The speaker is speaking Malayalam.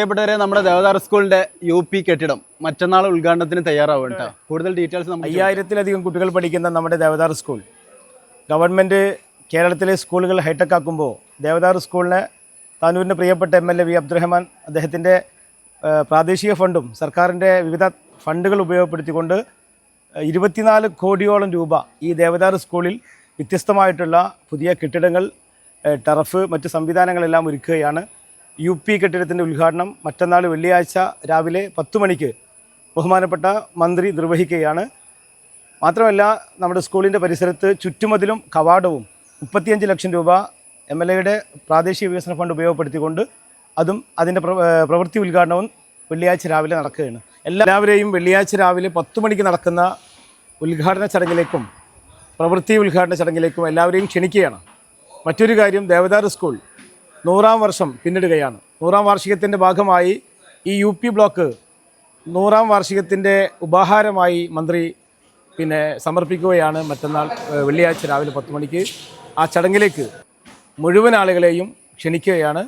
പ്രിയപ്പെട്ടവരെ നമ്മുടെ ദേവദാർ സ്കൂളിന്റെ യു പി കെട്ടിടം മറ്റന്നാൾ ഉദ്ഘാടനത്തിന് തയ്യാറാവും കേട്ടോ. കൂടുതൽ ഡീറ്റെയിൽസ് അയ്യായിരത്തിലധികം കുട്ടികൾ പഠിക്കുന്ന നമ്മുടെ ദേവദാർ സ്കൂൾ. ഗവൺമെന്റ് കേരളത്തിലെ സ്കൂളുകൾ ഹൈടെക് ആക്കുമ്പോൾ ദേവദാർ സ്കൂളിനെ താനൂരിന്റെ പ്രിയപ്പെട്ട M L A V Abdurahman അദ്ദേഹത്തിന്റെ പ്രാദേശിക ഫണ്ടും സർക്കാരിന്റെ വിവിധ ഫണ്ടുകൾ ഉപയോഗപ്പെടുത്തിക്കൊണ്ട് ഇരുപത്തിനാല് കോടിയോളം രൂപ ഈ ദേവദാർ സ്കൂളിൽ വ്യത്യസ്തമായിട്ടുള്ള പുതിയ കെട്ടിടങ്ങൾ ടറഫ് മറ്റ് സംവിധാനങ്ങളെല്ലാം ഒരുക്കുകയാണ്. യു പി കെട്ടിടത്തിന്റെ ഉദ്ഘാടനം മറ്റന്നാൾ വെള്ളിയാഴ്ച രാവിലെ പത്ത് മണിക്ക് ബഹുമാനപ്പെട്ട മന്ത്രി നിർവഹിക്കുകയാണ്. മാത്രമല്ല നമ്മുടെ സ്കൂളിന്റെ പരിസരത്ത് ചുറ്റുമതിലും കവാടവും മുപ്പത്തിയഞ്ച് ലക്ഷം രൂപ എം എൽ എയുടെ പ്രാദേശിക വികസന ഫണ്ട് ഉപയോഗപ്പെടുത്തിക്കൊണ്ട് അതും അതിന്റെ പ്രവൃത്തി ഉദ്ഘാടനവും വെള്ളിയാഴ്ച രാവിലെ നടക്കുകയാണ്. എല്ലാവരെയും വെള്ളിയാഴ്ച രാവിലെ പത്ത് മണിക്ക് നടക്കുന്ന ഉദ്ഘാടന ചടങ്ങിലേക്കും പ്രവൃത്തി ഉദ്ഘാടന ചടങ്ങിലേക്കും എല്ലാവരെയും ക്ഷണിക്കുകയാണ്. മറ്റൊരു കാര്യം ദേവദാർ സ്കൂൾ. നൂറാം വർഷം പിന്നിടുകയാണ്. നൂറാം വാർഷികത്തിന്റെ ഭാഗമായി ഈ യു പി ബ്ലോക്ക് നൂറാം വാർഷികത്തിന്റെ ഉപഹാരമായി മന്ത്രി പിന്നെ സമർപ്പിക്കുകയാണ് മറ്റന്നാൾ വെള്ളിയാഴ്ച രാവിലെ പത്ത് മണിക്ക്. ആ ചടങ്ങിലേക്ക് മുഴുവൻ ആളുകളെയും ക്ഷണിക്കുകയാണ്.